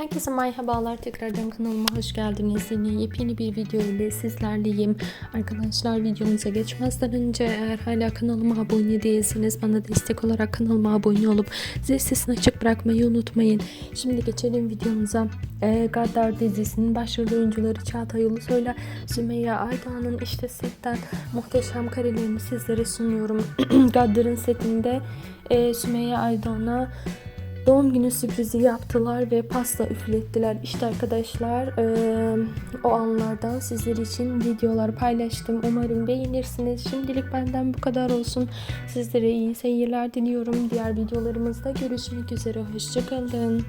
Herkese merhabalar tekrardan kanalıma hoş geldiniz. Yine yepyeni bir video ile sizlerleyim. Arkadaşlar videomuza geçmezden önce eğer hala kanalıma abone değilseniz bana destek olarak kanalıma abone olup zil sesini açık bırakmayı unutmayın. Şimdi geçelim videomuza. Ee, Gaddar dizisinin başrol oyuncuları Çağatay Ulusoy'la Sümeyye Aydoğan'ın işte setten muhteşem karelerini sizlere sunuyorum. Gaddar'ın setinde e, Sümeyye Aydoğan'a Doğum günü sürprizi yaptılar ve pasta üflettiler. İşte arkadaşlar eee, o anlardan sizler için videolar paylaştım. Umarım beğenirsiniz. Şimdilik benden bu kadar olsun. Sizlere iyi seyirler diliyorum. Diğer videolarımızda görüşmek üzere. Hoşçakalın.